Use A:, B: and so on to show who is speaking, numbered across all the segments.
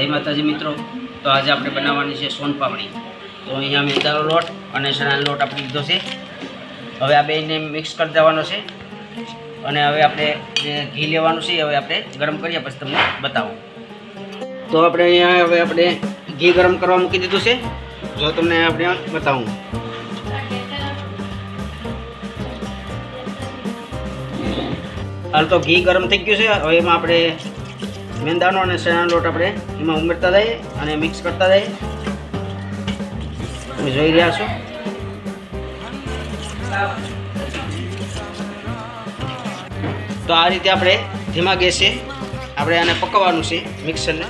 A: જય માતાજી મિત્રો. તો આજે આપણે બનાવવાની છે સોનપાપડી તો અહીંયા મેદાનો લોટ અને ચણાનો લોટ આપણે લીધો છે. હવે આ બેને મિક્સ કરી દેવાનો છે. અને હવે આપણે ઘી લેવાનું છે હવે આપણે ગરમ કરીએ, પછી તમને બતાવું. તો આપણે અહીંયા હવે આપણે ઘી ગરમ કરવા મૂકી દીધું છે. જો તમને આપણે બતાવું. હાલ તો ઘી ગરમ થઈ ગયું છે. હવે એમાં આપણે મેંદાનો અને ચણાનો લોટ આપણે એમાં ઉમેરતા જઈએ અને મિક્સ કરતા જઈએ. તમે જોઈ રહ્યા છો. તો આ રીતે આપણે ધીમા ગેસે આપણે આને પકવવાનું છે મિક્સરને.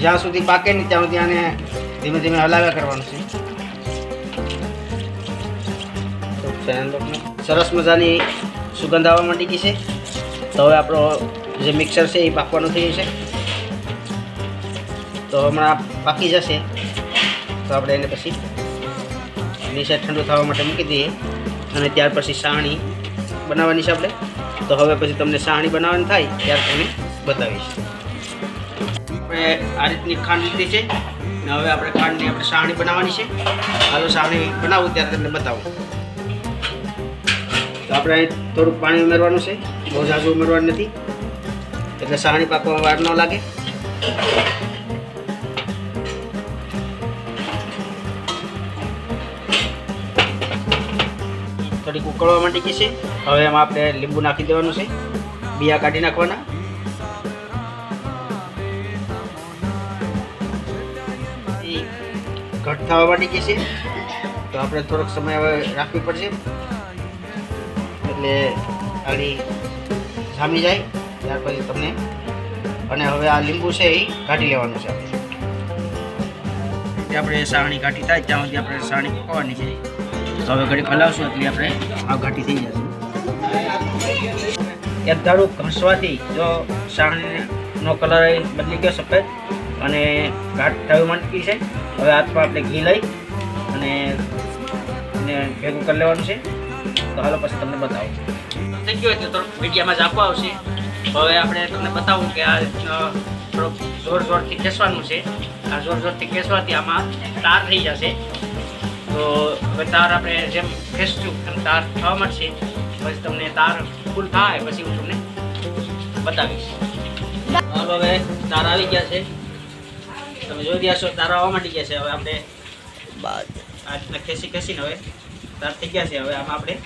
A: જ્યાં સુધી પાકે નહીં, ત્યાં સુધી આને ધીમે ધીમે હલાવ્યા કરવાનું છે. સરસ મજાની સુગંધ આવવા માંડી ગઈ છે. તો હવે આપણો જે મિક્સર છે એ પાકવાનું થઈ જશે. તો હમણાં પાકી જશે. તો આપણે એને પછી નીચે ઠંડુ થવા માટે મૂકી દઈએ. અને ત્યાર પછી સાહણી બનાવવાની છે આપણે. તો હવે પછી તમને સાણી બનાવવાની થાય ત્યાર તમને બતાવીશ. આપણે આ રીતની ખાંડ લીધી છે. હવે આપણે ખાંડની આપણે સાણી બનાવવાની છે. હાલો સાહણી બનાવું ત્યારે તમને બતાવું. આપણે થોડુંક પાણી ઉમેરવાનું છે. બહુ ઝાઝું ઉમેરવાનું નથી. એટલે સાણી પાકવામાં વાર ન લાગે. થોડીક ઉકળવા ગઈ છે. હવે એમાં આપણે લીંબુ નાખી દેવાનું છે. બિયા કાઢી નાખવાના. ઘટ થવા ગઈ છે. તો આપણે થોડોક સમય હવે રાખવી પડશે. એટલે આડી જામી જાય, ત્યાર પછી તમને. અને હવે આ લીંબુ છે એ કાઢી લેવાનું છે આપણે. આપણે સાણી કાઢી થાય, ત્યાં સુધી આપણે સાણી પકવવાની છે. તો હવે ઘડી હલાવશું એટલે આપણે આ ઘાટી થઈ જશે. એક ધારું ઘસવાથી જો સાણીનો કલર બદલી ગયો સફેદ, અને ઘાટ થયું માંડકી છે. હવે હાથમાં આપણે ઘી લઈ અને ભેગું કરી લેવાનું છે. તો હાલો પછી તમને બતાવું. થઈ ગયું એટલે થોડુંક મીડિયામાં જ આપવા આવશે. તો હવે આપણે તમને બતાવું કે આ થોડુંક જોર જોરથી ખેંચવાનું છે. આ જોર જોરથી ખેંચવાથી આમાં તાર થઈ જશે. તો હવે તાર આપણે જેમ ખેંચશું એમ તાર થવા મળશે પછી તમને તાર ફૂલ થાય પછી હું તમને બતાવીશ. હાલો હવે તાર આવી ગયા છે. તમે જોઈ રહ્યા છો તારા આવવા માંડી ગયા છે. હવે આપણે આ રીતના ખેંચી ખેંચીને હવે તાર થઈ ગયા છે. હવે આમાં આપણે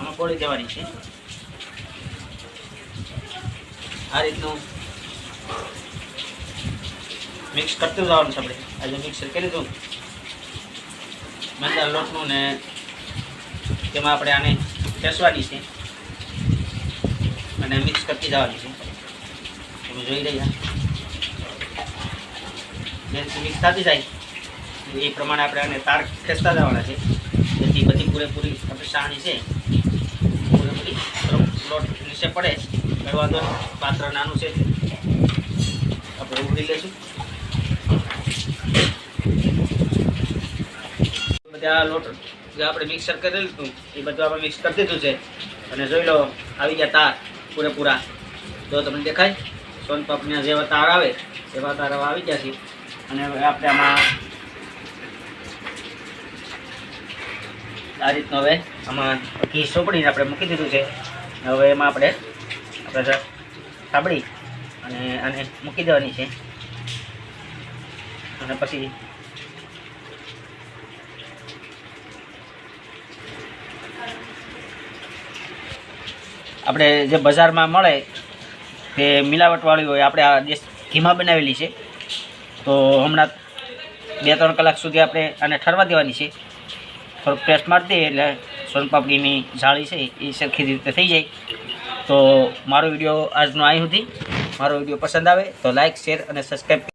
A: આમાં પોળી દેવાની છે. આ રીતનું મિક્સ કરતું જવાનું છે આપણે. આજે મિક્સર કરી દઉં. મેંદા લોટનું ને તેમાં આપણે આને ખેંચવાની છે. અને મિક્સ કરતી જવાની છે. તમે જોઈ રહ્યા. જેથી મિક્સ થતી જાય. એ પ્રમાણે આપણે આને તાર ખેંચતા જવાના છે. પૂરેપૂરી સાણી છે. પૂરેપૂરી લોટ નીચે પડે એવા વાંધો પાત્ર નાનું છે. આપણે ઉઘડી લઈશું. બધા લોટ જે આપણે મિક્સર કરેલું હતું, એ બધું આપણે મિક્સ કરી દીધું છે. અને જોઈ લો, આવી ગયા તાર પૂરેપૂરા. જો તમને દેખાય સોનપાપડીના જેવા તાર આવે, એવા તાર આવી ગયા છે. અને આપણે આમાં આ રીતનું હવે આમાં ઘી સોપડીને આપણે મૂકી દીધું છે. હવે એમાં આપણે આપણે સાબડી અને આને મૂકી દેવાની છે. અને પછી આપણે જે બજારમાં મળે તે મિલાવટવાળી હોય, આપણે આ દેશ ઘીમાં બનાવેલી છે. તો હમણાં બે ત્રણ કલાક સુધી આપણે આને ઠરવા દેવાની છે. થોડુંક પ્રેસ મારી દઈએ એટલે સોનપાપડીની જાળી છે એ સરખી રીતે થઈ જાય. તો મારો વીડિયો આજનો અહીં સુધી. મારો વીડિયો પસંદ આવે તો લાઇક શેર અને સબસ્ક્રાઈબ